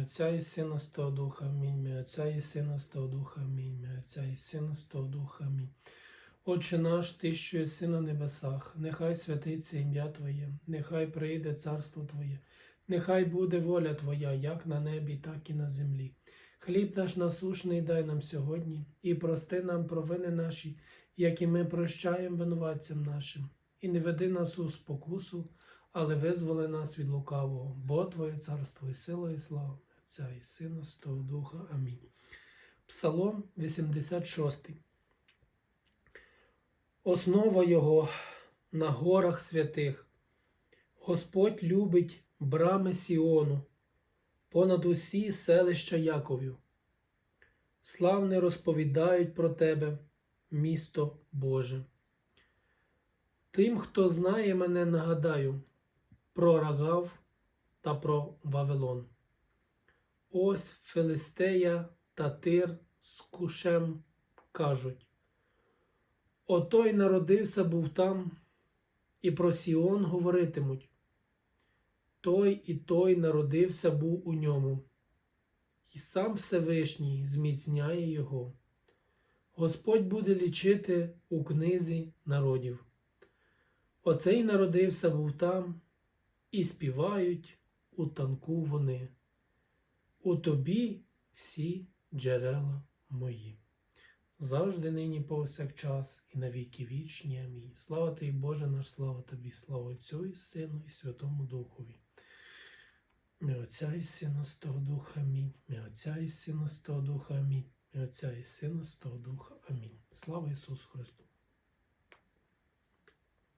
Отця і Сина Святого Духа, амінь. Отця і Сина Святого Духа, амінь. Отця і Сина Святого Духа, амінь. Отче наш, Ти, що єси на небесах, нехай святиться ім'я Твоє, нехай прийде царство Твоє, нехай буде воля Твоя, як на небі, так і на землі. Хліб наш насушний дай нам сьогодні, і прости нам провини наші, як і ми прощаємо винуватцям нашим, і не веди нас у спокусу, але визволи нас від лукавого, бо Твоє царство і сила, і слава Отця і Сина, Святого Духа. Амінь. Псалом 86. Основа його на горах святих. Господь любить брами Сіону, понад усі селища Яковів. Славне розповідають про тебе, місто Боже. Тим, хто знає мене, нагадаю про Рагав та про Вавилон. Ось Филистея та Тир з кушем кажуть. Отой народився був там, і про Сіон говоритимуть. Той і той народився був у ньому, і сам Всевишній зміцняє його. Господь буде лічити у книзі народів. Оцей народився був там, і співають у танку вони. У тобі всі джерела мої. Завжди нині повсякчас і на віки вічні. Амінь. Слава тобі, Боже наш, слава тобі, слава Отцю і Сину, і Святому Духові. Мій Отця і Сина з того Духа, Амінь. Мій Отця і Сина з того Духа, Амінь. Мій Отця і Сина з того Духа, Амінь. Слава Ісусу Христу!